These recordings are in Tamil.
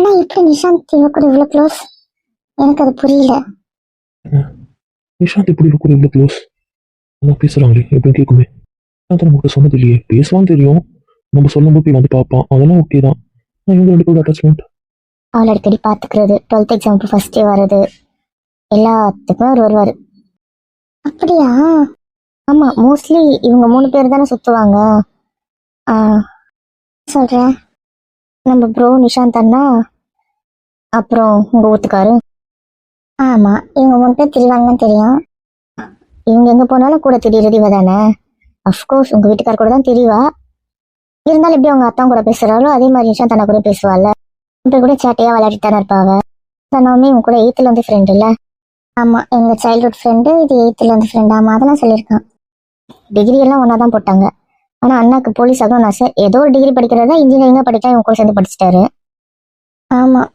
ஆனா எப்படி நிஷாந்த் இவ கூட இவ்வளவு க்ளோஸ் எனக்கு அது புரியல. நிஷாந்த் எப்படி கூட இவ்வளோ க்ளோஸ் நம்ம பேசுகிறாங்களே எப்படின்னு கேட்குமே. நிஷாந்த் நமக்கு சொன்னது இல்லையே. பேசுவான்னு தெரியும். நம்ம சொல்லும்போது போய் வந்து பார்ப்பான். அதெல்லாம் ஓகே தான். ஆனா இவங்க ரெண்டு பேரோட அட்டாச்மெண்ட் அவளை அடிக்கடி பாத்துக்கிறது டுவெல்த் எக்ஸாமுக்கு ஃபர்ஸ்ட் டே வர்றது. எல்லாத்துக்குமே அவர் வருவாரு. அப்படியா? ஆமா மோஸ்ட்லி இவங்க மூணு பேர் தானே சுத்துவாங்க. ஆ, சொல்றேன் நம்ம ப்ரோ நிஷாந்த் அண்ணா அப்புறம் உங்க ஊத்துக்காரு. ஆமா இவங்க மூணு பேர் திரிவாங்கன்னு தெரியும். இவங்க எங்க போனாலும் கூட திடீர் இவ தானே? அஃப்கோர்ஸ் உங்க வீட்டுக்கார் கூட தான் தெரியவா இருந்தாலும் எப்படி அவங்க அத்தான் கூட பேசுறாளோ அதே மாதிரி நிஷாந்த் அண்ணா கூட பேசுவாள்ல. இப்போ கூட சேட்டையா விளையாடிட்டு தானே இருப்பாங்க சொன்னாமே இவங்க கூட எயித்துல இருந்து ஃப்ரெண்ட் இல்ல. ஆமா எங்க சைல்ட்ஹுட் ஃப்ரெண்டு இது எயித்துல இருந்து ஃப்ரெண்ட் ஆமா அதெல்லாம் சொல்லியிருக்கான். டிகிரி எல்லாம் ஒன்னா தான் போட்டாங்க. ஆனால் அண்ணாக்கு போலீஸ் ஆகணும்னு ஆசை ஏதோ ஒரு டிகிரி படிக்கிறதா இன்ஜினியரிங்காக படித்தா இவங்க கூட சேர்ந்து படிச்சிட்டாரு. ஆமாம்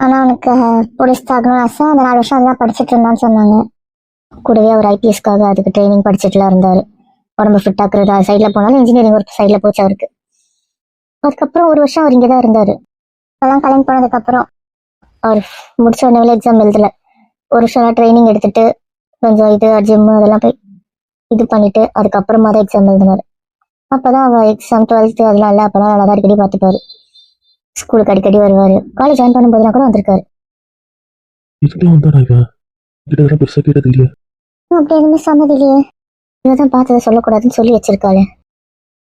ஆனால் அவனுக்கு போலீஸ் ஆகணும்னு ஆசை. அந்த நாலு வருஷம் அதெல்லாம் படிச்சுட்டு இருந்தான்னு சொன்னாங்க. கூடவே அவர் ஐபிஎஸ்க்காக அதுக்கு ட்ரைனிங் படிச்சுட்டுலாம் இருந்தார். உடம்பு ஃபிட் ஆக்குறது சைடில் போனாலும் இன்ஜினியரிங் ஒர்க் சைடில் போச்சு அவருக்கு. அதுக்கப்புறம் ஒரு வருஷம் அவர் இங்கே தான் இருந்தார். அதெல்லாம் கல்யாணம் பண்ணதுக்கப்புறம் அவர் முடிச்ச உடனே எக்ஸாம் எழுதல. ஒரு வருஷம் ட்ரைனிங் எடுத்துட்டு கொஞ்சம் இது ஜிம்மு அதெல்லாம் போய் இது பண்ணிட்டு அதுக்கப்புறமா தான் எக்ஸாம் எழுதினார். அப்பதான் அவ எக்ஸாம் டுவெல்த்து அதெல்லாம் இல்லை அப்பதான் நல்லா தான் அடிக்கடி பார்த்துப்பாரு. ஸ்கூலுக்கு அடிக்கடி வருவாரு. காலேஜ் ஜாயின் பண்ணும்போதுலாம் கூட வந்திருக்காரு. இதுக்கெல்லாம் வந்தாடா இவன் கிட்ட பெருசாக கேட்டது இல்லையா. இன்னும் அப்படி எதுவுமே சொன்னது இல்லையே இவதான் பார்த்ததை சொல்லக்கூடாதுன்னு சொல்லி வச்சிருக்காளே.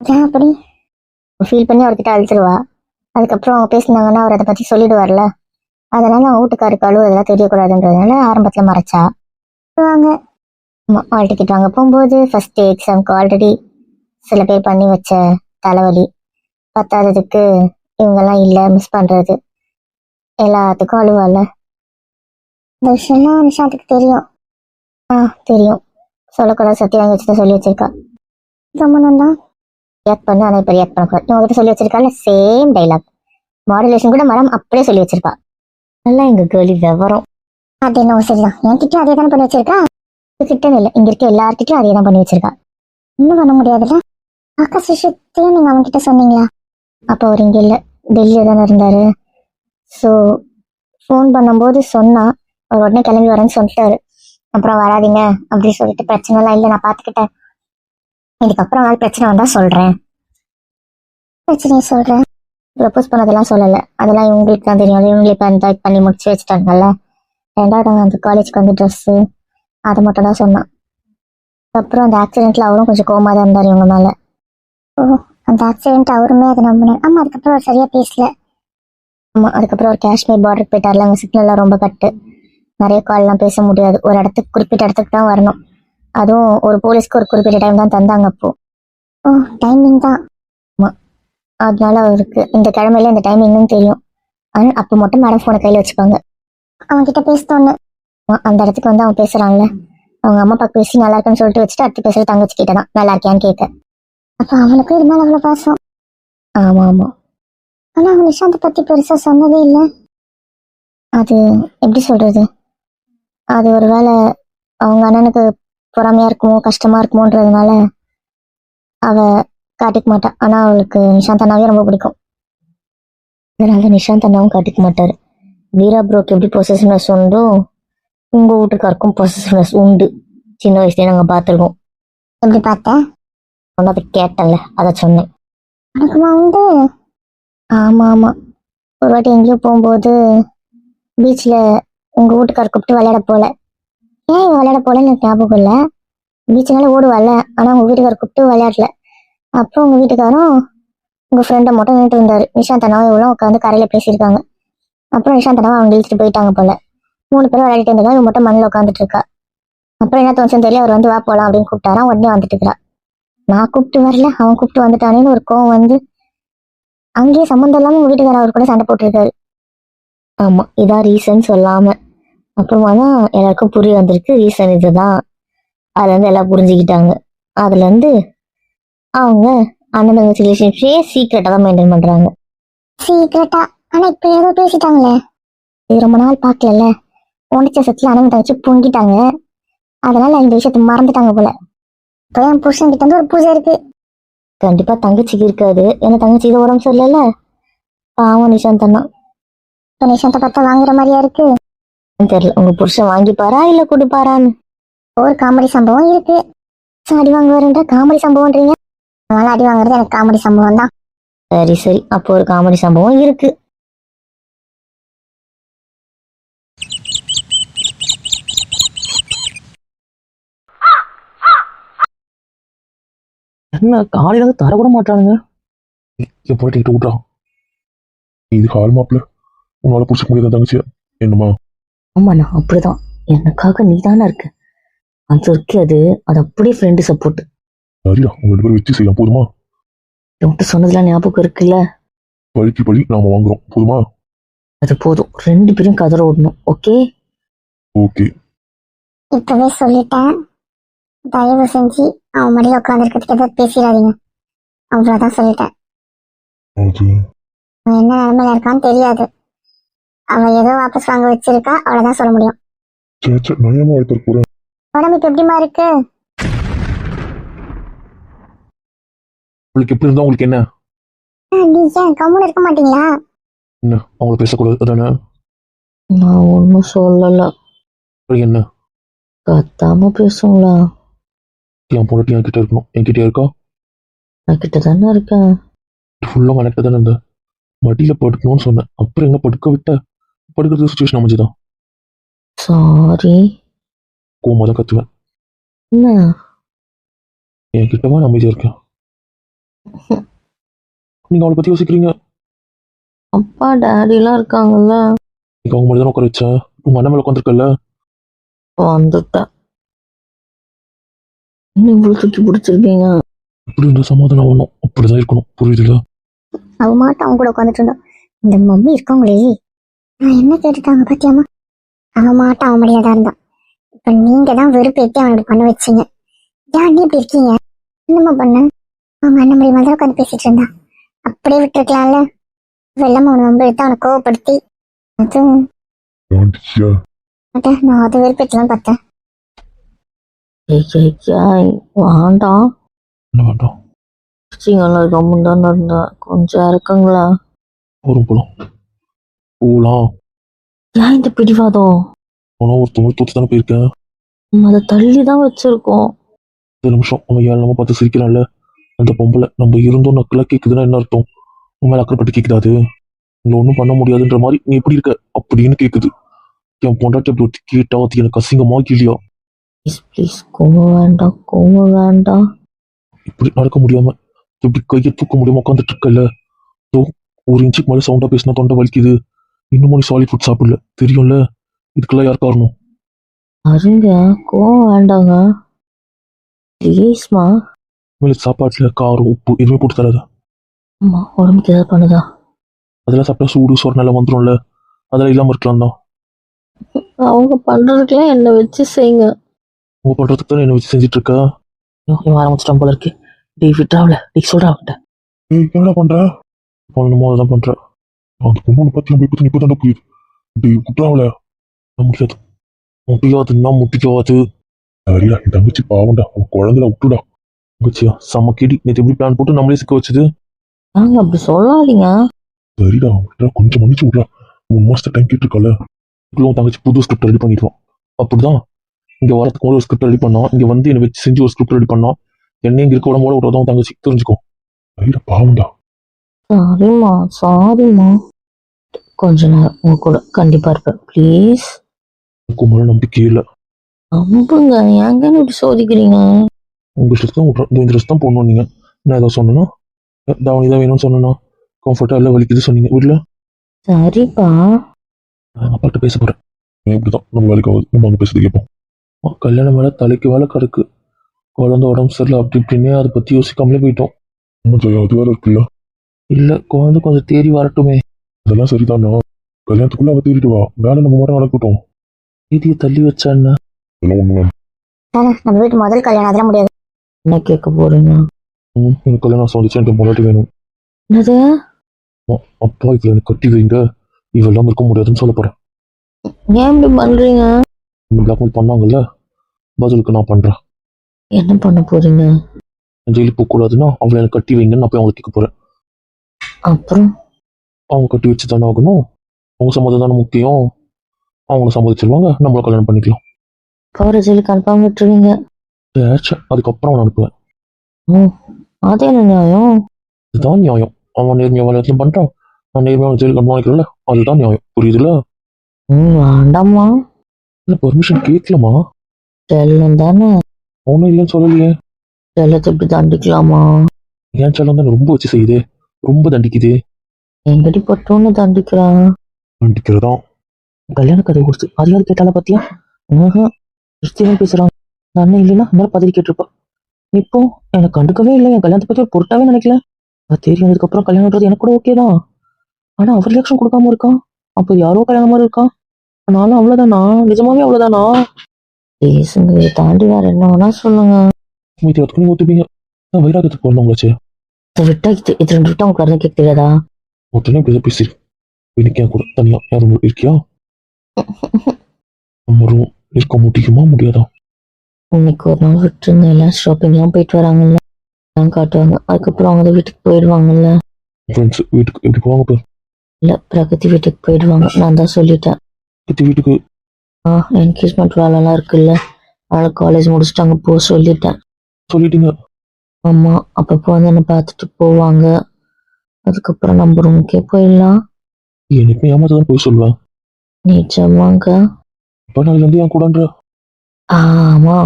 ஏன் அப்படி? ஃபீல் பண்ணி அவர்கிட்ட அழுத்துருவா அதுக்கப்புறம் அவங்க பேசினாங்கன்னா அவர் அதை பத்தி சொல்லிடுவார்ல. அதனால அவங்க வீட்டுக்காருக்கு அழுவு அதெல்லாம் தெரியக்கூடாதுன்றதுனால ஆரம்பத்துல மறைச்சா. வாங்க ஆல் டிக்கெட் வாங்க போகும்போது ஃபர்ஸ்ட் டே எக்ஸாம்க்கு ஆல்ரெடி சில பேர் பண்ணி வச்ச தலைவலி பத்தாததுக்கு இவங்கெல்லாம் இல்லை மிஸ் பண்றது. எல்லாத்துக்கும் அழுவால இந்த விஷயம்லாம் நிஷாத்துக்கு தெரியும். ஆ தெரியும். சொல்லக்கூடாது சத்தியம் வாங்கி வச்சுட்டு சொல்லி வச்சிருக்கா. கம்மனம் தான் ரியாக்ட் பண்ணு ஆனால் இப்போ ரியாக்ட் பண்ணக்கூடாது. உங்ககிட்ட சொல்லி வச்சிருக்கால சேம் டைலாக் மாடுலேஷன் கூட மரம் அப்படியே சொல்லி வச்சிருப்பா. நல்லா எங்க கேர்ளி விவரம். அது என்ன சரிதான். என்கிட்ட அதே தானே பண்ணி வச்சிருக்கா? கிட்டன்னு இல்லை இங்க இருக்க எல்லார்கிட்டையும் அதே தான் பண்ணி வச்சிருக்கா. இன்னும் பண்ண முடியாதுல்ல? ஆகாஷ் விஷயத்தையும் நீங்க அவன்கிட்ட சொன்னீங்களா? அப்போ அவர் இங்க இல்லை. டெல்லியில தானே இருந்தாரு. ஸோ ஃபோன் பண்ணும்போது சொன்னான் அவர் உடனே கிளம்பி வரேன்னு சொல்லிட்டாரு. அப்புறம் வராதீங்க அப்படின்னு சொல்லிட்டு பிரச்சனை எல்லாம் இல்லை நான் பார்த்துக்கிட்டேன் இதுக்கப்புறம் நாள் பிரச்சனை வந்தால் சொல்கிறேன் பிரச்சனையை சொல்கிறேன் ப்ரப்போஸ் பண்ணதெல்லாம் சொல்லலை. அதெல்லாம் இவங்களுக்கு தான் தெரியும். இவங்களே இப்போ பண்ணி முடிச்சு வச்சுட்டாங்கல்ல. ரெண்டாவது அவங்க அந்த காலேஜ்க்கு வந்து ட்ரெஸ்ஸு அதை மட்டும் தான் சொன்னான். அப்புறம் அந்த ஆக்சிடெண்ட்டில் அவரும் கொஞ்சம் கோமா தான் இருந்தார் இவங்க மேலே. ஓ அந்த ஆக்சிடென்ட் அவருமே அதை நம்பினார். ஆமா அதுக்கப்புறம் அவர் சரியா பேசல. ஆமா அதுக்கப்புறம் அவர் காஷ்மீர் பார்டருக்கு போயிட்டார்ல அங்கே சிக்னல்லாம் ரொம்ப கட்டு நிறைய கால்லாம் பேச முடியாது. ஒரு இடத்துக்கு குறிப்பிட்ட இடத்துக்கு தான் வரணும். அதுவும் ஒரு போலீஸ்க்கு ஒரு குறிப்பிட்ட டைம் தான் தந்தாங்க அப்போ. ஓ டைமிங் தான். ஆமா. அதனால அவருக்கு இந்த கிழமையில இந்த டைமிங்னு தெரியும். ஆனால் அப்போ மட்டும் மேடம் ஃபோனை கையில் வச்சுப்பாங்க. அவன் கிட்ட பேசினோன்னு அந்த இடத்துக்கு வந்து அவன் பேசுறான்ல அவங்க அம்மா அப்பா பேசி நல்லா இருக்குன்னு சொல்லிட்டு வச்சுட்டு அடுத்து பேசுற தங்கச்சி கிட்ட தான் நல்லா இருக்கியான்னு கேட்க. அப்ப அவனுக்கும் இது மேல அவ்வளவு பாசம். ஆமா ஆமா. ஆனா அவன் நிஷாந்த் பத்தி பெருசா சொன்னதே இல்ல. அது எப்படி சொல்றது? அது ஒருவேளை அவங்க அண்ணனுக்கு பொறாமையா இருக்குமோ கஷ்டமா இருக்குமோன்றதுனால அவ காட்டிக்க மாட்டா. ஆனா அவளுக்கு நிஷாந்த் அண்ணாவே ரொம்ப பிடிக்கும். அதனால நிஷாந்த் அண்ணாவும் காட்டிக்க மாட்டாரு. வீரா ப்ரோக்கு எப்படி பொசசிவ்னஸ் உண்டோ உங்க வீட்டுக்காருக்கும் பொசசிவ்னஸ் உண்டு. சின்ன வயசுலயே நாங்க பார்த்துருக்கோம். எப்படி பார்த்த? சொன்னது கேட்டல அத சொன்னேன். உனக்குமா உண்டு ஆமா ஆமா. ஒரு வாட்டி எங்கேயோ போகும்போது பீச்ல உங்க வீட்டுக்கார் கூப்பிட்டு விளையாட போல. ஏன் இவன் விளையாட போலன்னு எனக்கு ஞாபகம் இல்லை. பீச்சுனால ஓடுவாள்ல ஆனா உங்க வீட்டுக்கார் கூப்பிட்டு விளையாடல. அப்புறம் உங்க வீட்டுக்காரும் உங்க ஃப்ரெண்டை மட்டும் நின்றுட்டு இருந்தாரு. நிஷாந்த் அண்ணாவும் இவ்வளோ உட்காந்து கரையில பேசியிருக்காங்க. அப்புறம் நிஷாந்த் அண்ணாவை அவங்க இழுத்துட்டு போயிட்டாங்க போல. மூணு பேரும் விளையாடிட்டு இருந்தாங்க இவங்க மட்டும் மண்ணில் உட்காந்துட்டு இருக்கா. அப்புறம் என்ன தோணுச்சுன்னு தெரியல அவர் வந்து வா போலாம் அப்படின்னு கூப்பிட்டாரா. உடனே வந்துட்டு இருக்கிறா நான் கூப்பிட்டு வரல அவன் கூப்பிட்டு வந்துட்டானேன்னு ஒரு கோவம் வந்து அங்கேயே சம்மந்தம் இல்லாம உங்க வீட்டுக்காரர் அவர் கூட சண்டை போட்டிருக்காரு. ஆமா இதான் ரீசன் சொல்லாம. அப்புறமா தான் எல்லாருக்கும் புரிய வந்திருக்கு ரீசன் இதுதான். அதுல இருந்து எல்லாம் புரிஞ்சுக்கிட்டாங்க. அதுல இருந்து அவங்க அண்ணன் தங்கச்சி ரிலேஷன்ஷிப்பே சீக்கிரட்டா தான் மெயின்டைன் பண்றாங்க. சீக்கிரட்டா ஆனா இப்ப ஏதோ பேசிட்டாங்களே? இது ரொம்ப நாள் பார்க்கல. உண்டிச்ச சத்துல அண்ணன் தங்கச்சி பொங்கிட்டாங்க. அதனால இந்த விஷயத்த மறந்துட்டாங்க போல. இப்போ என் புருஷன் கிட்ட வந்து ஒரு பூஜை இருக்கு. கண்டிப்பா தங்கச்சிக்கு இருக்காது. ஏன்னா தங்கச்சிக்கு உடம்பு சரியில்லைல்ல? பாவம் நிஷாந்த் அண்ணா நிஷாந்த பார்த்தா வாங்குற மாதிரியா இருக்கு? தெரியல. உங்க புருஷன் வாங்கிப்பாரா இல்ல கொடுப்பாரான்னு? ஒரு காமெடி சம்பவம் இருக்கு. அடி வாங்குவாருன்ற? காமெடி சம்பவம்ன்றீங்க? அதனால அடி வாங்குறது எனக்கு காமெடி சம்பவம் தான் சரி சரி. அப்போ ஒரு காமெடி சம்பவம் இருக்கு. என்ன காலையில இருந்து தர கூட மாட்டானுங்க. என் போயிட்டு கிட்ட விட்றான் இது ஹால் மாப்பிள்ள உன்னால பிடிச்சிக்க முடியாத தங்கச்சி என்னமா ஆமாண்ணா அப்படிதான். எனக்காக நீ தானே இருக்க. அது இருக்கு அது. அது அப்படியே ஃப்ரெண்டு சப்போர்ட் சரிடா உங்க ரெண்டு பேரும் வச்சு செய்யலாம். போதுமா? உன்கிட்ட சொன்னதுலாம் ஞாபகம் இருக்குல்ல? பழிக்கு பழி நாம வாங்குறோம். போதுமா? அது போதும். ரெண்டு பேரும் கதற ஓடணும் ஓகே? ஓகே. இப்பவே சொல்லிட்டேன். தயவு செஞ்சு அவன் மடியில் உட்காந்துருக்கிறதுக்கு எதாவது பேசிடாதீங்க. அவ்வளோதான் சொல்லிட்டேன். அது? அவன் என்ன நிலைமையில இருக்கான்னு தெரியாது. அவ ஏதோ வாபஸ் வாங்க வச்சிருக்கா அவ்வளோதான் சொல்ல முடியும். உடம்பு இப்ப எப்படிமா இருக்கு? உங்களுக்கு எப்படி இருந்தா உங்களுக்கு என்ன? நீ ஏன் கம்முன்னு இருக்க மாட்டீங்களா? என்ன அவங்கள பேசக்கூடாது அதானே? நான் ஒன்றும் சொல்லல. என்ன? கத்தாம பேசுங்களா என் பொண்ணு என் கிட்ட இருக்கணும். என்கிட்ட இருக்கா? நான் கிட்ட தானே இருக்கேன் ஃபுல்லாக கனெக்டாக தானே இருந்தேன் மடியில் படுக்கணும்னு சொன்னேன். அப்புறம் என்ன படுக்க விட்ட? படுக்கிறது சுச்சுவேஷன் அமைஞ்சுதான் சாரி கோமா தான் கத்துவேன். என்ன? என் கிட்டவா நான் அமைதியாக இருக்கேன். நீங்க அவளை பத்தி யோசிக்கிறீங்க? அப்பா டேடிலாம் இருக்காங்கல்ல? நீங்க அவங்க மட்டும் தான் உட்கார வச்சேன் உங்க அண்ணன் மேல உட்காந்துருக்கல வந்துட்டேன் என்ன இவ்வளோ தூக்கி பிடிச்சிருக்கீங்க. இப்படி இருந்த சமாதானம் ஆகணும். அப்படிதான் இருக்கணும். புரியுதுல அவ மாட்டம் அவங்க கூட உட்காந்துட்டு இருந்தா இந்த மம்மி இருக்காங்களே. நான் என்ன கேட்டுட்டாங்க பாத்தியாமா அவன் மாட்டம் அவன் முடியாதா இருந்தா இப்ப நீங்க தான் வெறுப்பேத்தி அவன் இப்படி பண்ண வச்சீங்க. ஏன் நீ இப்படி இருக்கீங்க? என்னம்மா பண்ண? அவங்க அண்ணன் முடியுமா தான் உட்காந்து பேசிட்டு இருந்தா அப்படியே விட்டுருக்கலாம்ல. வெள்ளம் அவனை வந்து எடுத்து அவனை கோவப்படுத்தி. அது அட, நான் அதை வெறுப்பேற்றலாம் பார்த்தேன். வேண்டாம். என்ன வேண்டாம்? சிங்கம்ல ரொம்ப தான் இருந்தேன் கொஞ்சம் இறக்குங்களா? வரும் போலாம் போலாம் ஏன் இந்த பிடிவாதம்? போனா ஒருத்தவங்க தூத்து தானே போயிருக்கேன். அதை தள்ளி தான் வச்சிருக்கோம். இந்த நிமிஷம் அவன் ஏழு நம்ம பார்த்து சிரிக்கிறான்ல? அந்த பொம்பளை நம்ம இருந்தோம் நக்கலா கேக்குதுன்னா என்ன அர்த்தம்? உன் மேல அக்கறைப்பட்டு கேக்குதாது உங்களை ஒன்றும் பண்ண முடியாதுன்ற மாதிரி நீ எப்படி இருக்க? அப்படின்னு கேக்குது. என் பொண்டாட்டி அப்படி கேட்டா அது எனக்கு அசிங்கமா இல்லையா? ப்ளீஸ் ப்ளீஸ் கோவம் வேண்டாம் கோவம் வேண்டாம். இப்படி நடக்க முடியாம இப்படி கையை தூக்க முடியாம உட்காந்துட்டு இருக்கல ஒரு இன்ச்சுக்கு மேலே சவுண்டா பேசினா தொண்டை வலிக்குது. இன்னும் நீ சாலிட் ஃபுட் சாப்பிடல தெரியும்ல? இதுக்கெல்லாம் யார் காரணம்? அருங்க கோவம் வேண்டாங்க. ப்ளீஸ்மா மேலே சாப்பாட்டுல காரம் உப்பு எதுவுமே போட்டு தராத. அம்மா உடம்புக்கு ஏதாவது பண்ணுதா? அதெல்லாம் சாப்பிட்டா சூடு சொர நல்லா வந்துடும்ல அதெல்லாம் இல்லாம இருக்கலாம் தான். அவங்க பண்றதுக்கெல்லாம் என்ன வச்சு செய்யுங்க. பண்றதுக்கு தான் என்ன வச்சு செஞ்சுட்டு இருக்கா இவன் ஆரம்பிச்சிட்டான் போல இருக்கு. டீ விட்றாவில டீ சொல்றா அவன்கிட்ட. ஏய் என்னடா பண்ற? பண்ணணுமோ அதெல்லாம் பண்ற. அந்த பொண்ணு பத்தி நம்ம இப்ப இப்ப தானே புரியுது இப்படி விட்டுறாவல முடியாது முடியாதுன்னா முடியாது சரிடா என் தங்கச்சி பாவம்டா. அவன் குழந்தைல விட்டுடா. தங்கச்சியா செம்ம கிடி. நேற்று எப்படி பிளான் போட்டு நம்மளே சிக்க வச்சது? நாங்க அப்படி சொல்லாதீங்க. சரிடா விட்றா. கொஞ்சம் மன்னிச்சு விட்றா. மூணு மாசத்தை டைம் கேட்டிருக்கல. இதுக்குள்ள உன் தங்கச்சி புது ஸ்கிரிப்ட் ரெடி பண்ணிடுவான் அப்படிதான். இங்க வரதுக்கு ஒரு ஸ்கிரிப்ட் ரெடி பண்ணான் இங்க வந்து என்னை வச்சு செஞ்சு ஒரு ஸ்கிரிப்ட் ரெடி பண்ணான் என்ன இங்க இருக்க உடம்போட விட்றதும் உன் தங்கச்சி தெரிஞ்சுக்கோ. சரிடா பாவம்டா. சாரிம்மா சாரிம்மா. கொஞ்ச நேரம் உங்க கூட கண்டிப்பா இருப்பேன். ப்ளீஸ் மேல நம்பிக்கை இல்லை நம்புங்க. ஏங்க இப்படி சோதிக்கிறீங்க? உங்க இஷ்டத்துக்கு தான் விட்றேன் இந்த தான் போடணும் நீங்க. நான் ஏதாவது சொன்னேன்னா தாவணி தான் வேணும்னு சொன்னேன்னா கம்ஃபர்ட்டா இல்லை வலிக்குது சொன்னீங்க. வீட்டில் சரிப்பா. நான் அப்பாட்ட பேச போறேன். இப்படிதான். நம்ம வேலைக்கு ஆகுது நம்ம அங்கே பேசுறது கேட்போம் கல்யாணம் மேலே தலைக்கு வேலை கிடக்கு. குழந்தை உடம்பு சரியில்லை அப்படி இப்படின்னே அதை பற்றி யோசிக்காமலே போயிட்டோம். அது வேற இருக்குல்ல? இல்லை குழந்தை கொஞ்சம் தேறி வரட்டுமே. அதெல்லாம் சரிதானா? கல்யாணத்துக்குள்ள அவ தேறிட்டு வா. வேலை நம்ம மட்டும் நடக்கட்டும். தேதியை தள்ளி வச்சா என்ன? அதெல்லாம் ஒண்ணு நம்ம வீட்டு முதல் கல்யாணம் அதெல்லாம் முடியாது. என்ன கேட்க போறீங்க? ம் எனக்கு கல்யாணம் வந்துச்சு எனக்கு முன்னாடி வேணும். என்னது? அம்மா, அப்பா இதில் எனக்கு கட்டி வைங்க. இவெல்லாம் இருக்க முடியாதுன்னு சொல்ல போறேன். ஏன் இப்படி பண்றீங்க? பிளாக்மெயில் பண்ணாங்கல்ல? பதிலுக்கு நான் பண்றேன். என்ன பண்ண போறீங்க? ஜெயிலுக்கு போகக்கூடாதுன்னா அவளை எனக்கு கட்டி வைங்கன்னு நான் போய் அவங்களை கேட்க போறேன். அப்புறம்? அவங்க கட்டி வச்சு தானே ஆகணும். அவங்க சம்மதம் தானே முக்கியம். அவங்கள சம்மதிச்சிருவாங்க. நம்மள கல்யாணம் பண்ணிக்கலாம். போகிற ஜெயிலு கன்ஃபார்ம் விட்டுருவீங்க. அதுக்கப்புறம் அவன் அனுப்புவேன். அது என்ன நியாயம்? இதுதான் நியாயம். அவன் நேர்மையாக வேலையத்தையும் பண்ணிட்டான் நான் நேர்மையாக ஜெயிலுக்கு அனுப்பிக்கல அதுதான் நியாயம். புரியுதுல? ம் வேண்டாம்மா. இல்லை பெர்மிஷன் கேட்கலமா செல்லம் தானே அவனும் இல்லைன்னு சொல்லலையே. செல்லத்தை இப்படி தண்டிக்கலாமா? ஏன் செல்லம் தான் ரொம்ப வச்சு செய்யுது. ரொம்ப தண்டிக்குது. எங்கடி பட்டோன்னு தண்டிக்கிறான்? தண்டிக்கிறதா? கல்யாண கதை கொடுத்து அது யாரு கேட்டால பாத்தியா? ஆஹா கிறிஸ்டியன் பேசுறான். நான் அண்ணன் இல்லைன்னா இன்னும் பதவி கேட்டிருப்பா. இப்போ எனக்கு கண்டுக்கவே இல்லை. என் கல்யாணத்தை பத்தி ஒரு பொருட்டாவே நினைக்கல. அது தெரியாததுக்கு அப்புறம் கல்யாணம்ன்றது எனக்கு கூட ஓகே தான். ஆனா அவர் ரியாக்ஷன் கொடுக்காம இருக்கான் அப்போ யாரோ கல்யாணம் மாதிரி இருக்கான் நானும் அவ்வளவுதானா? நிஜமாவே அவ்வளவுதானா? பேசுங்க இதை தாண்டி வேற என்ன வேணா சொல்லுங்க. மீதி அதுக்கு நீங்கள் ஒத்துப்பீங்க நான் வைராகத்துக்கு பிறந்தவங்களாச்சே இதை விட்டா இது இது ரெண்டு விட்டா உங்களுக்கு கேட்க தெரியாதா ஒருத்தனே இப்படி தான் இன்னைக்கு என் கூட தனியா யாரும் இருக்கியா? நம்ம room இருக்க? முடியுமா? முடியாதா? இன்னைக்கு ஒரு நாள் விட்டுருங்க எல்லாம் ஷாப்பிங்லாம் போயிட்டு வராங்கல்ல. எல்லாம் காட்டுவாங்க. அதுக்கப்புறம் அவங்க வீட்டுக்கு போயிடுவாங்கல்ல. ஃப்ரெண்ட்ஸ் வீட்டுக்கு எப்படி போவாங்க பாரு? இல்ல பிரகதி வீட்டுக்கு போயிடுவாங்க. நான் தான் சொல்லிட்டேன். பத்தி வீட்டுக்கு. ஆ என்கேஜ்மெண்ட் வேலைலாம் இருக்குல்ல. அதனால காலேஜ் முடிச்சுட்டு அங்கே போக சொல்லிட்டேன். சொல்லிட்டீங்க. ஆமா அப்பப்போ வந்து என்னை பார்த்துட்டு போவாங்க. அதுக்கப்புறம் நம்ம ரூமுக்கே போயிடலாம். எனக்கு ஏமாத்த தான் போய் சொல்லுவேன். நிஜமாங்க இப்போ நாளைக்கு என் கூடன்ற. ஆமா.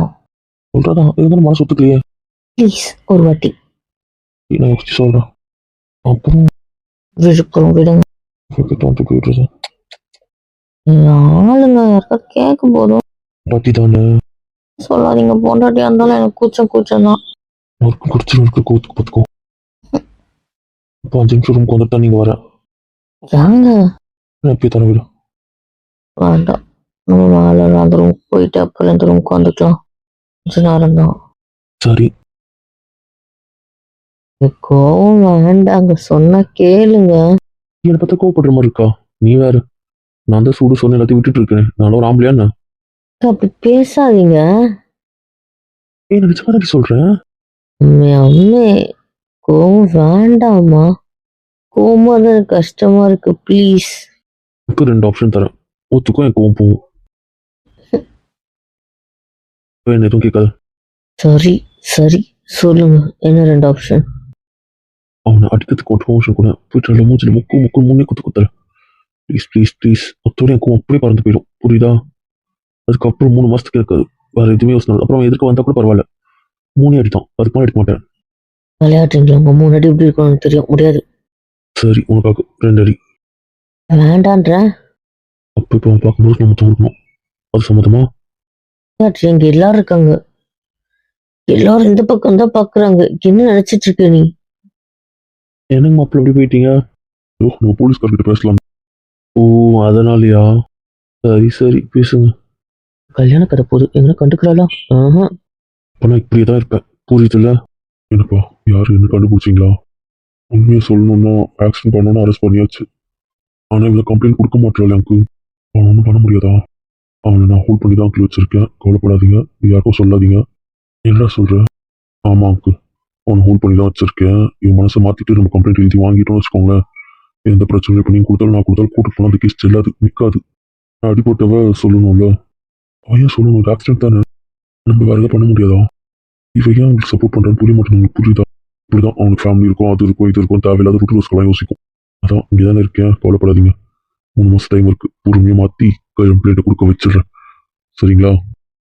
சொல்றதான் இருந்தாலும் மனசு ஒத்துக்கலையே. ப்ளீஸ் ஒரு வாட்டி. நான் யோசிச்சு சொல்றேன். அப்புறம் விழுப்புரம் விடுங்க. கிட்ட வந்து ஆளுங்க யாருக்கா கேட்கும் போதும் பாட்டி தானே சொல்லாதீங்க. பொண்டாட்டியா இருந்தாலும் எனக்கு கூச்சம் கூச்சம் தான். ஒர்க்கு குடிச்சு இருக்க கோத்துக்கு பார்த்துக்கோ இப்போ அஞ்சு நிமிஷம் ரூமுக்கு வந்துட்டு நீங்க வர. ஏங்க நான் எப்பயே தர விடு. வேண்டாம். நம்ம மேலே அந்த ரூமுக்கு போயிட்டு அப்புறம் இந்த ரூமுக்கு வந்துக்கலாம். கொஞ்ச நேரம் தான். சரி. கோவம் வேண்டாங்க. சொன்னா கேளுங்க. என்னை பார்த்தா கோவப்படுற மாதிரி இருக்கா? நீ வேற. நான் தான் சூடு சொன்ன எல்லாத்தையும் விட்டுட்டு இருக்கேன். நான் ஒரு ஆம்பளையா என்ன? அப்படி பேசாதீங்க. ஏன் நினைச்ச மாதிரி சொல்றேன் உண்மையாலுமே கோவம் வேண்டாமா கோவமா தான் கஷ்டமா இருக்கு ப்ளீஸ் இப்போ ரெண்டு ஆப்ஷன் தரேன். ஒத்துக்கும் என் கோவம் போகும். எதுவும் கேட்காது. சரி சரி. சொல்லுங்க என்ன ரெண்டு ஆப்ஷன் அவனை அடிக்கிறதுக்கு ஒரு ப்ரொமோஷன் கூட. போயிட்டு மூஞ்சில் முக்கு முக்கு முன்னே குத்து குத்துறேன். ப்ளீஸ் ப்ளீஸ் ப்ளீஸ் அத்தோட என் கோவம் அப்படியே பறந்து போயிடும் புரியுதா? அதுக்கப்புறம் மூணு மாசத்துக்கு எனக்கு வேற எதுவுமே யோசனை. அப்புறம் எதிர்க்க வந்தா கூட பரவாயில்ல. மூணே அடித்தான். அதுக்கு மேலே எடுக்க மாட்டேன். விளையாடுறீங்களா உங்க முன்னாடி எப்படி இருக்கணும்னு தெரியும். முடியாது. சரி உனக்காக ரெண்டு அடி. வேண்டான்ற. அப்போ இப்போ பார்க்கும்போது நம்ம தோணணும் அது சம்மதமா? இங்க எல்லாரும் இருக்காங்க. எல்லாரும் இந்த பக்கம் தான் பாக்குறாங்க. என்ன நினைச்சிட்டு இருக்க நீ? என்னங்க மாப்பிள்ள அப்படி போயிட்டீங்க? ஓ நம்ம போலீஸ்கார்கிட்ட பேசலாம் ஓ அதனாலயா? சரி சரி பேசுங்க. கல்யாண கதை போது எங்களை கண்டுக்கிறாளா ஆஹா. அப்போ நான் இப்படியே தான் இருப்பேன். புரியுதுல்ல? என்னப்பா யார் என்ன கண்டுபிடிச்சிங்களா? உண்மையை சொல்லணும்னா ஆக்சிடென்ட் பண்ணணும்னா அரெஸ்ட் பண்ணியாச்சு. ஆனால் இவ்வளோ கம்ப்ளைண்ட் கொடுக்க மாட்டேன் எனக்கு அவன் ஒன்றும் பண்ண முடியாதா? அவனை நான் ஹோல்ட் பண்ணி தான் அங்கிள் வச்சிருக்கேன். கவலைப்படாதீங்க. யாருக்கும் சொல்லாதீங்க. என்ன சொல்கிறேன் ஆமாம் அங்கிள் அவனை ஹோல்ட் பண்ணி தான் வச்சிருக்கேன். இவன் மனசை மாற்றிட்டு நம்ம கம்ப்ளைண்ட் எழுதி வாங்கிட்டோம்னு வச்சுக்கோங்களேன். எந்த பிரச்சனையும் இப்போ நீங்கள் கொடுத்தாலும் நான் கொடுத்தாலும் கூட்டு போனால் அந்த கேஸ் செல்லாது நிற்காது நான் அடிபட்டவ சொல்லணும்ல. அவன் ஏன் சொல்லணும்? ஒரு ஆக்சிடென்ட் தானே. நம்ம வேறு எதாவது பண்ண முடியாதா? இவன் ஏன் உங்களுக்கு சப்போர்ட் பண்ணுறேன்னு புரிய மாட்டேன் உங்களுக்கு புரியுதா? இப்படிதான் அவனுக்கு ஃபேமிலி இருக்கும் அது இருக்கும் இது இருக்கும் தேவையில்லாத ரூட் ரோஸ்க்கெல்லாம் யோசிக்கும். அதான் இங்கே தானே இருக்கேன். கவலைப்படாதீங்க. மூணு மாதம் டைம் இருக்குது பொறுமையாக மாற்றி கம்ப்ளைண்ட்டை கொடுக்க வச்சிடுறேன். சரிங்களா?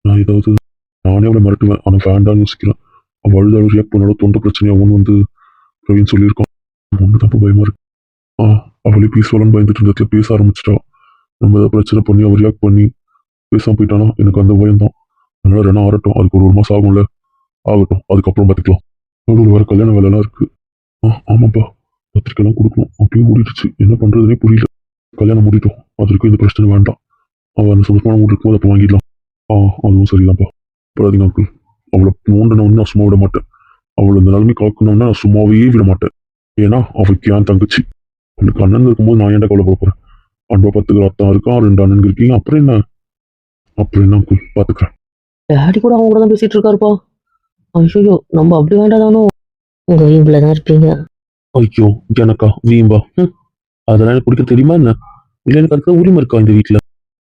நான் ஏதாவது நானே அவளை மிரட்டுவேன். ஆனால் வேண்டாம்னு யோசிக்கிறேன். அவள் அழுதாலும் ரியாக்ட் பண்ணாலும் தொண்டை பிரச்சனையாக ஒன்று வந்து அப்படின்னு சொல்லியிருக்கான். ஒன்று தப்பு பயமாக இருக்கு. ஆ அவளே பீஸ்வலன்னு பயந்துட்டு இருந்ததுல பேச ஆரம்பிச்சிட்டா. நம்ம ஏதாவது பிரச்சனை பண்ணி அவர் ரியாக்ட் பண்ணி பேசாமல் போயிட்டானா? எனக்கு அந்த பயம் தான். அதனால ரெண்டா ஆரட்டும் அதுக்கு ஒரு ஒரு மாதம் ஆகும்ல. ஆகட்டும். அதுக்கப்புறம் பார்த்துக்கலாம் நடுவில் வேறு கல்யாண வேலைலாம் இருக்குது ஆ ஆமாப்பா. பத்திரிக்கைலாம் கொடுக்கணும். அப்படியே ஓடிடுச்சு என்ன பண்ணுறதுனே புரியல. கல்யாணம் முடிட்டோம் அதற்கு இந்த பிரச்சனை வேண்டாம். அவள் அந்த சந்தோஷமான மூடு இருக்கும்போது அப்போ வாங்கிடலாம். ஆ அதுவும் சரிதான்ப்பா. படாதீங்க அங்கிள் அவளை நோண்டணும்னு நான் சும்மா விட மாட்டேன். அவளை இந்த நிலைமை காக்கணும்னா நான் சும்மாவே விட மாட்டேன். ஏன்னா அவளுக்கு ஏன் தங்கச்சி? எனக்கு அண்ணன் இருக்கும்போது நான் ஏன்டா கவலைப்பட போகிறேன் அன்பா பத்துக்கிற அத்தான் இருக்கான் ரெண்டு அண்ணன் இருக்கீங்க அப்புறம் என்ன? அப்புறம் என்ன அங்கிள் பார்த்துக்கிறேன் டேடி கூட அவங்க கூட தான் பேசிட்டு இருக்காருப்பா. ஐயோ நம்ம அப்படி வேண்டாதானோ? உங்க வீட்டுல தான் இருப்பீங்க. ஐயோ எனக்கா வீம்பா. அதெல்லாம் எனக்கு பிடிக்க தெரியுமா என்ன? இல்லை எனக்கு அதுக்கு உரிமை இருக்கா இந்த வீட்டில்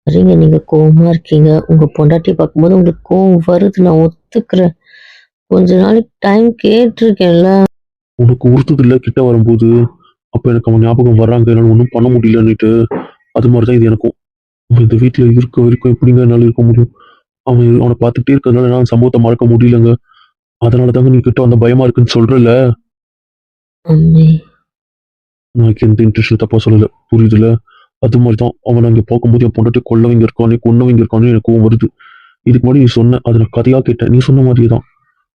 சரிங்க நீங்க கோவமா இருக்கீங்க. உங்க பொண்டாட்டி பார்க்கும்போது உங்களுக்கு கோவம் வருது. நான் ஒத்துக்கிறேன். கொஞ்ச நாளைக்கு டைம் கேட்டிருக்கேன்ல. உனக்கு உறுத்துது இல்லை கிட்ட வரும்போது அப்போ எனக்கு அவன் ஞாபகம் வர்றாங்க. என்னால் ஒன்றும் பண்ண முடியலன்னுட்டு. அது மாதிரி தான் இது எனக்கும். இந்த வீட்டில் இருக்க வரைக்கும் எப்படிங்க என்னால் இருக்க முடியும்? அவன் அவனை பார்த்துட்டே இருக்கிறதுனால என்னால் சம்பவத்தை மறக்க முடியலங்க. அதனால தாங்க நீ கிட்ட வந்த பயமா இருக்குன்னு சொல்றல? நான் எந்த இன்ட்ரெஸ்ட் தப்பா சொல்லல. புரியுதுல? அது மாதிரி தான் அவன் அங்கே பார்க்கும்போது என் பொண்டாட்டி கொல்லவங்க இருக்கானே கொன்னவங்க இருக்கானே எனக்கு கோவம் வருது. இதுக்கு முன்னாடி நீ சொன்ன அதை நான் கதையா கேட்டேன். நீ சொன்ன மாதிரியே தான்.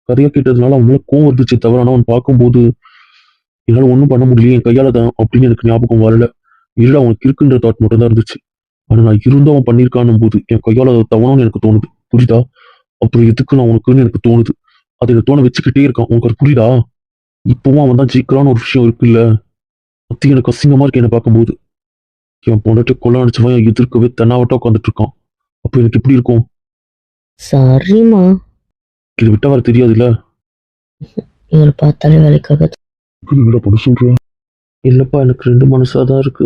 கதையா கேட்டதுனால அவன் மேல கோவம் வந்துச்சு தவிர ஆனால் அவன் பார்க்கும்போது என்னால் ஒன்றும் பண்ண முடியல என் கையால தான் அப்படின்னு எனக்கு ஞாபகம் வரல. இல்லை அவனுக்கு இருக்குன்ற தாட் மட்டும் தான் இருந்துச்சு. ஆனால் நான் இருந்தும் அவன் பண்ணியிருக்கானும் போது என் கையால அதை தவணும்னு எனக்கு தோணுது. புரியுதா? அப்புறம் எதுக்கு நான் உனக்குன்னு எனக்கு தோணுது. அதை எனக்கு தோண வச்சுக்கிட்டே இருக்கான். உனக்கு புரியுதா? இப்பவும் அவன் தான் ஜெயிக்கிறான்னு ஒரு விஷயம் இருக்குல்ல. அத்தி எனக்கு அசிங்கமா இருக்கு என்னை பார்க்கும்போது. என் பொண்டாட்டி கொள்ள அடிச்சவன் என் எதிர்க்கவே தென்னாவட்டா உட்காந்துட்டு இருக்கான். அப்போ எனக்கு எப்படி இருக்கும்? சரிம்மா. இது விட்ட வர தெரியாதுல்ல? இவரை பார்த்தாலே வேலைக்காக என்னடா பண்ண சொல்றேன் இல்லப்பா எனக்கு ரெண்டு மனசா தான் இருக்கு.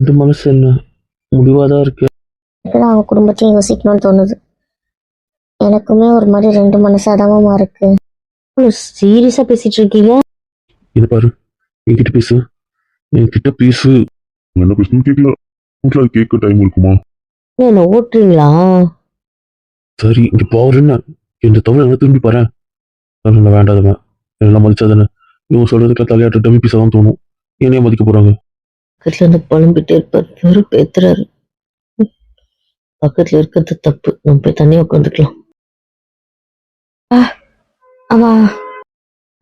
ரெண்டு மனசு என்ன? முடிவா தான் இருக்கு. இப்பதான் அவங்க குடும்பத்தையும் யோசிக்கணும்னு தோணுது. எனக்குமே ஒரு மாதிரி ரெண்டு மனசாதாமமா இருக்கு. சீரியஸா பேசிட்டு இருக்கீங்க? இதை பாரு என்கிட்ட பேசு. என்கிட்ட பேசு. என்ன பேசணும் கேட்கல வீட்டுல அது கேட்க டைம் இருக்குமா? என்ன, என்ன ஓட்டுறீங்களா? சரி இங்க பாரு என்ன இந்த தவிர என்ன திரும்பி பாரு. அதனால வேண்டாதவன் எல்லாம் மதிச்சாதானே இவங்க சொல்றதுக்கு தலையாட்ட டம்மி பீஸா தான் தோணும். என்னைய மதிக்க போறாங்க? பக்கத்துல இருந்து புலம்பிட்டே இருப்பார் ம். பக்கத்துல இருக்கிறது தப்பு. நம்ம போய் தனியா உட்காந்துக்கலாம். ஆமா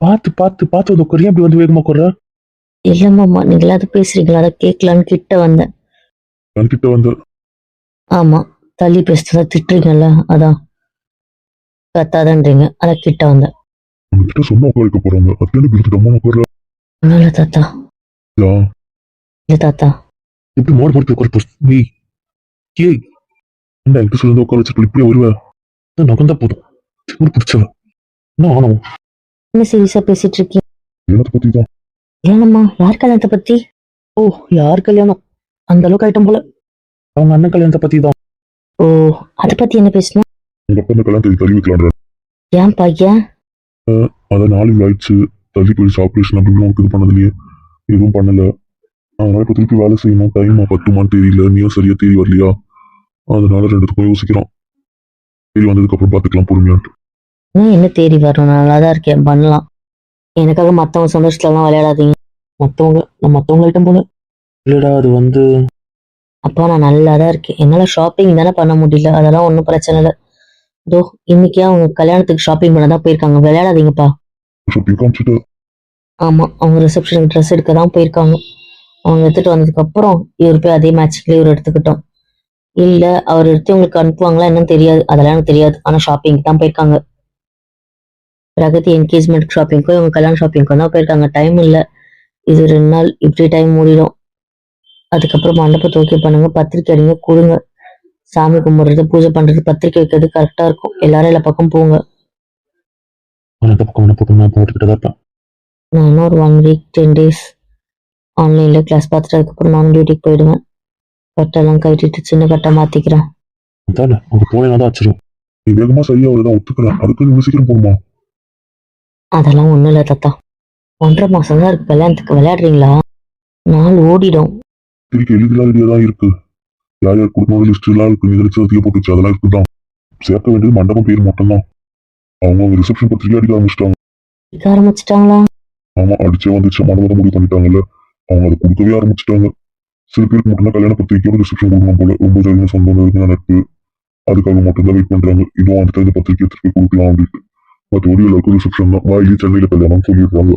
பார்த்து பார்த்து பார்த்து அது உட்காரு. ஏன் இப்படி வந்து வேகமா குற இல்லம்மாம்மா நீங்களாவது பேசுறீங்களா? அதை கேட்கலான்னு கிட்ட வந்தேன். என்கிட்ட வந்து ஆமா தள்ளி பேசுறதா திட்டுறீங்கல்ல அதான். கத்தாதன்றீங்க. அத கிட்ட வந்தேன். உங்ககிட்ட சொன்னா உட்காரிக்க போறாங்க. அத்தனை பேருக்கு அம்மா உட்கார இல்ல தாத்தா. இல்ல தாத்தா. எப்படி மோட மோடி உட்கார போய் ஏய் என்ன என்கிட்ட சொல்லி உட்கார வச்சிருப்ப இப்படியே வருவேன் நகர்ந்தா போதும். திமிரு பிடிச்சவ என்ன ஆனோம் என்ன சீரியஸா பேசிட்டு இருக்கீங்க என்னத்தை பத்தி தான். இல்லைண்ணம்மா யார் கல்யாணத்தை பத்தி? ஓ யார் கல்யாணம்? அந்த அளவுக்கு ஆயிட்டம் போல. அவங்க அண்ணன் கல்யாணத்தை பத்தி தான். ஓ அத பத்தி என்ன பேசணும்? எங்க அப்பா கல்யாணத்தை தள்ளி வைக்கலான்ற ஏன் பையன்? அதான் நாளைக்கு ஆயிடுச்சு. தள்ளி போயிடுச்சு ஆப்ரேஷன் அப்படின்னு உனக்கு இது பண்ணதுலயே எதுவும் பண்ணல. அதனால இப்போ திருப்பி வேலை செய்யணும். டைம் பத்துமான்னு தெரியல. நீயும் சரியா தேடி வரலையா? அதனால ரெண்டுத்துக்கும் யோசிக்கிறான் தேடி வந்ததுக்கு அப்புறம் பாத்துக்கலாம் பொறுமையான்ட்டு. இன்னும் என்ன தேடி வரும் நல்லா தான் இருக்கேன். பண்ணலாம். எனக்காக மத்தவங்க சந்தோஷத்துலலாம் விளையாடாதீங்க. மத்தவங்க நான் மத்தவங்க ஆயிட்டம் போல. இல்லடா அது வந்து அப்பா நான் நல்லா தான் இருக்கேன். என்னால ஷாப்பிங் தானே பண்ண முடியல. அதெல்லாம் ஒன்றும் பிரச்சனை இல்லை. இதோ இன்னைக்கே அவங்க கல்யாணத்துக்கு ஷாப்பிங் பண்ண தான் போயிருக்காங்க. விளையாடாதீங்கப்பா. ஆமா அவங்க ரிசப்ஷனுக்கு ட்ரெஸ் எடுக்க தான் போயிருக்காங்க. அவங்க எடுத்துட்டு வந்ததுக்கு அப்புறம் இவர் போய் அதே மேட்ச்ல இவர் எடுத்துக்கிட்டோம். இல்ல அவர் எடுத்து உங்களுக்கு அனுப்புவாங்களா என்னன்னு தெரியாது. அதெல்லாம் எனக்கு தெரியாது. ஆனா ஷாப்பிங் தான் போயிருக்காங்க. பிரகதி என்கேஜ்மெண்ட் ஷாப்பிங்க்கும் இவங்க கல்யாண ஷாப்பிங்க்கும் தான் போயிருக்காங்க. டைம் இல்ல. இது ரெண்டு நாள் இப்படி டைம் மூடிடும். அதுக்கப்புறம் மண்டபத்தை ஓகே பண்ணுங்க. பத்திரிக்கை அடிங்க கொடுங்க. சாமி கும்பிடுறது பூஜை பண்றது பத்திரிக்கை வைக்கிறது கரெக்டா இருக்கும். எல்லாரும் எல்லா பக்கம் போங்க. அந்த பக்கம் நான் போட்டுக்கிட்டு தான் இருப்பேன். நான் இன்னும் ஒரு ஒன் வீக் டென் டேஸ் ஆன்லைனில் கிளாஸ் பார்த்துட்டு அதுக்கப்புறம் நானும் டியூட்டிக்கு போயிடுவேன். கட்டெல்லாம் கட்டிட்டு சின்ன கட்டை மாற்றிக்கிறேன் அதானே அங்க போனேன்னா தான் ஆச்சரியம். நீ வேகமா சரியா வருதான் ஒத்துக்கிறேன் அதுக்கு நீ சீக்கிரம் போகணுமா அதெல்லாம் ஒன்றும் இல்லை தாத்தா. ஒன்றரை மாதம் தான் இருக்கு. கல்யாணத்துக்கு விளையாடுறீங்களா? நாள் ஓடிடும். திருப்பி எழுதிலாம் ரெடியா தான் இருக்கு. யார் யார் லிஸ்ட் எல்லாம் இருக்கு. நீ நினைச்சு அதிக போட்டுச்சு அதெல்லாம் இருக்குதான் சேர்க்க வேண்டியது மண்டபம் பேர் மட்டும்தான். அவங்க அவங்க ரிசப்ஷன் பத்திரிக்கை அடிக்க ஆரம்பிச்சிட்டாங்க. இருக்க ஆரம்பிச்சிட்டாங்களா? ஆமா அடிச்சே வந்துச்சு மண்டபம் முடிவு பண்ணிட்டாங்கல்ல. அவங்க அதை கொடுக்கவே ஆரம்பிச்சிட்டாங்க. சில பேருக்கு மட்டும்தான் கல்யாண பத்திரிக்கையோட ரிசப்ஷன் கொடுக்கணும் போல. ரொம்ப ஜெயின சொந்தம் நெருங்கின நட்பு. அதுக்காக மட்டும்தான் வெயிட் பண்றாங்க. இதுவும் வந்துட்டு இந்த பத்திரிக்கை திருப்பி கொடுக்கலாம் அப்படின்ட்டு. மற்றபடி எல்லாருக்கும் ரிசப்ஷன் தான். வாயிலே சென்னையில கல்யாணம் சொல்லிடுறாங்க.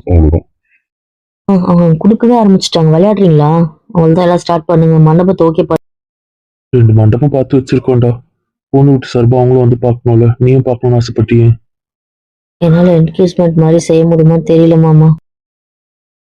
அவங்க கொடுக்கவே ஆரம்பிச்சிட்டாங்க. விளையாடுறீங்களா? அவள்தான் எல்லாம் ஸ்டார்ட் பண்ணுங்க. மண்டபத்தை ஓகே ரெண்டு மண்டபம் பார்த்து வச்சிருக்கோம்டா. பொண்ணு விட்டு சார்பா அவங்களும் வந்து பார்க்கணும்ல. நீயும் பார்க்கணும்னு ஆசைப்பட்டியே. என்னால் என்கேஜ்மெண்ட் மாதிரி செய்ய முடியுமான்னு தெரியல மாமா.